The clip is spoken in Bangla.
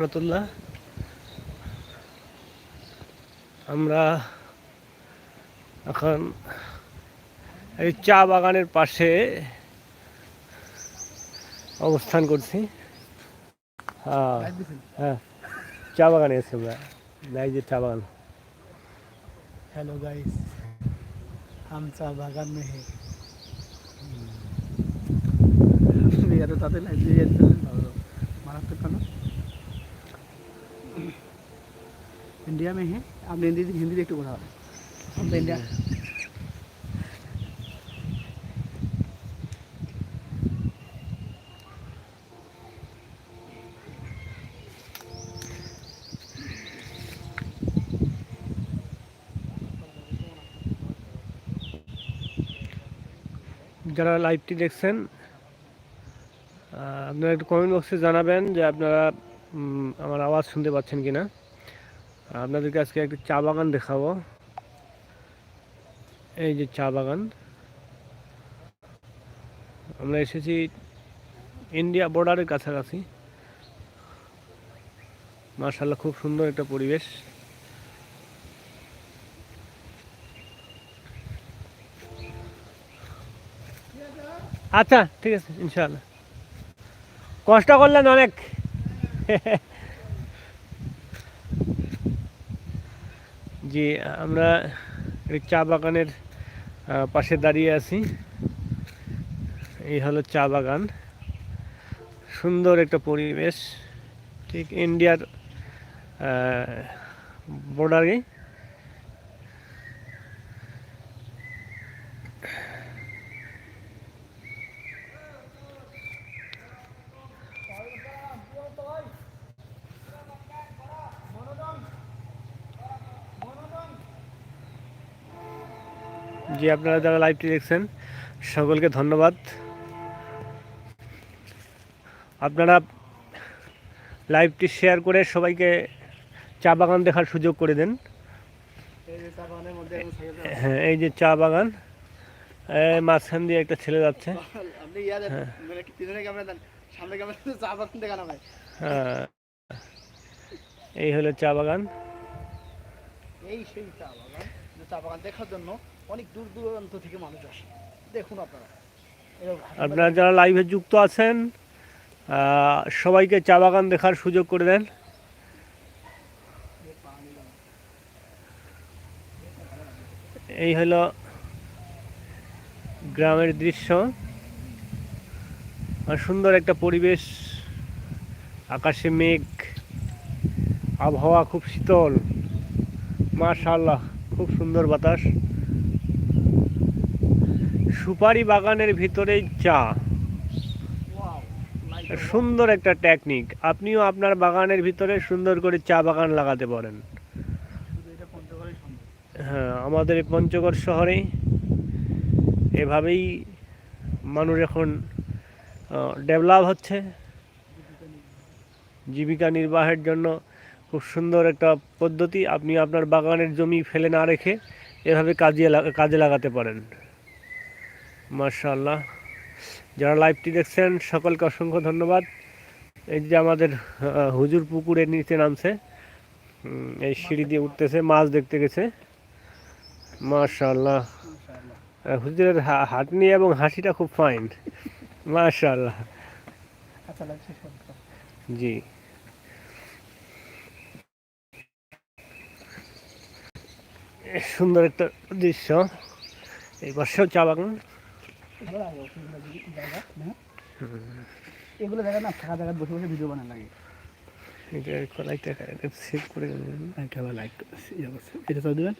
রহমতুল্লাহ। আমরা এখন এই চা বাগানের পাশে অবস্থান করছি। হ্যাঁ, হ্যাঁ চা বাগানে আছি আমরা। নাই যে চা বাগান। হ্যালো গাইস আম চা বাগান মেহে তাদের इंडिया में है आप हिंदी हिंदी একটু কথা বলেন हम तो इंडिया যারা লাইভটি দেখছেন আহ, আপনারা একটু কমেন্ট বক্সে জানাবেন যে আপনারা উম, আমার আওয়াজ শুনতে পাচ্ছেন কিনা আপনাদেরকে আজকে একটি চা বাগান দেখাবো। এই যে চা বাগান। আমরা এসেছি ইন্ডিয়া বর্ডারের কাছাকাছি। মার্শাল্লাহ খুব সুন্দর একটা পরিবেশ। আচ্ছা ঠিক আছে ইনশাল্লাহ কষ্ট করলেন অনেক। জি আমরা চা বাগানের পাশে দাঁড়িয়ে আছি। এই হলো চা বাগান। সুন্দর একটা পরিবেশ। ঠিক ইন্ডিয়ার বর্ডারে জি আপনারা যারা লাইভটি দেখছেন সকলকে ধন্যবাদ। আপনারা লাইভটি শেয়ার করে সবাইকে চা বাগান দেখার সুযোগ করে দেন। হ্যাঁ এই যে চা বাগান মাঝখান দিয়ে একটা ছেলে যাচ্ছে। দেন মানে হ্যাঁ। এই হলো চা বাগান। এই সেই চা বাগান। যে চা বাগান দেখার জন্য অনেক দূর দূরান্ত থেকে মানুষ আসে। দেখুন আপনারা। আপনারা যারা লাইভে যুক্ত আছেন সবাইকে চা বাগান দেখার সুযোগ করে দেন। এই হলো গ্রামের দৃশ্য। আর সুন্দর একটা পরিবেশ। আকাশে মেঘ। আবহাওয়া খুব শীতল। মাশাআল্লাহ। খুব সুন্দর বাতাস। সুপারি বাগানের ভিতরেই চা। সুন্দর একটা টেকনিক আপনিও আপনার বাগানের ভিতরে সুন্দর করে চা বাগান লাগাতে পারেন। হ্যাঁ আমাদের পঞ্চগড় শহরে এভাবেই মানুষ এখন ডেভেলপ হচ্ছে। জীবিকা নির্বাহের জন্য খুব সুন্দর একটা পদ্ধতি। আপনি আপনার বাগানের জমি ফেলে না রেখে এভাবে কাজে কাজে লাগাতে পারেন। মার্শাল্লাহ যারা লাইভটি দেখছেন সকলকে অসংখ্য ধন্যবাদ। এই যে আমাদের হুজুর পুকুরের নিচে নামছে। এই সিঁড়ি দিয়ে উঠতেছে মাছ দেখতে গেছে। মার্শাল্লাহ হুজুরের হাঁটনি এবং হাসিটা খুব ফাইন মার্শাল্লাহ আচ্ছা জি। সুন্দর একটা দৃশ্য। এই পাশেও চা বাগান। এগুলো জায়গা না থাকা জায়গায় বসে বসে ভিডিও বানানো লাগে। এটা কলাইটা সেভ করে একটা আবার লাইক এটা তো দেবেন?